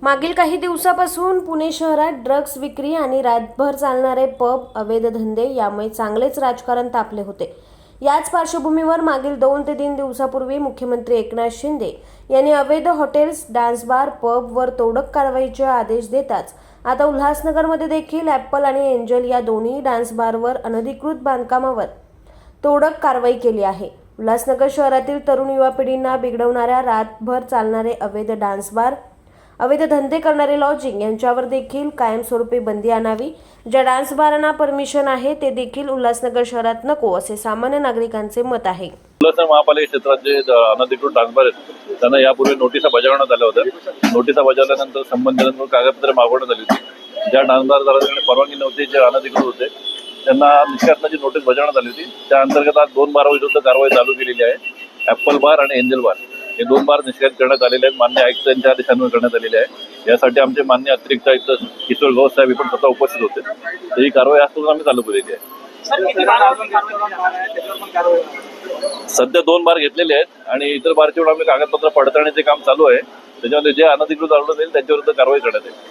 मागील काही दिवसापासून पुणे शहरात ड्रग्ज विक्री आणि रातभर चालणारे पब अवैध धंदे यामुळे चांगलेच राजकारण तापले होते. याच पार्श्वभूमीवर मागील दोन ते तीन दिवसापूर्वी मुख्यमंत्री एकनाथ शिंदे यांनी अवैध हॉटेल्स डान्स बार पबवर तोडक कारवाईचे आदेश देताच आता उल्हासनगरमध्ये देखील ॲपल आणि एंजल या दोन्ही डान्स बारवर अनधिकृत बांधकामावर तोडक कारवाई केली आहे. उल्हासनगर शहरातील तरुण युवा पिढींना बिघडवणाऱ्या रातभर चालणारे अवैध डान्स बार अवैध धंदे करणारे लॉजिंग यांच्यावर देखील कायमस्वरूपी बंदी आणावी. ज्या डान्स बारांना परमिशन आहे ते देखील उल्हासनगर शहरात नको असे सामान्य नागरिकांचे मत आहे. उल्हासनगर महापालिका क्षेत्रात जे अनधिकृत डान्स बार आहेत त्यांना यापूर्वी नोटिसा बजावण्यात आल्या होत्या नोटिसा बजावल्यानंतर संबंधित कागदपत्रे मागवण्यात आली होती. ज्या डान्स डान्सबारदारांकडे परवानगी नव्हती जे अनधिकृत होते त्यांना निष्कासनाची नोटीस बजावण्यात आली होती. त्या अंतर्गत आज दोन बार विरुद्ध कारवाई चालू केलेली आहे. ॲपल बार आणि एंजल बार हे दोन बार निष्कासित करण्यात आलेले आहेत. मान्य आयुक्तांच्या आदेशान्वये करण्यात आलेले आहे. यासाठी आमचे मान्य अतिरिक्त आयुक्त किशोर गौस साहेब हे पण स्वतः उपस्थित होते. तर ही कारवाई आज पासून आम्ही चालू केलेली आहे. सध्या दोन बार घेतलेले आहेत आणि इतर बारचे आम्ही कागदपत्र पडताळण्याचे काम चालू आहे. त्याच्यामध्ये जे अनधिकृत आढळून येईल त्यांच्याविरुद्ध कारवाई करण्यात येईल.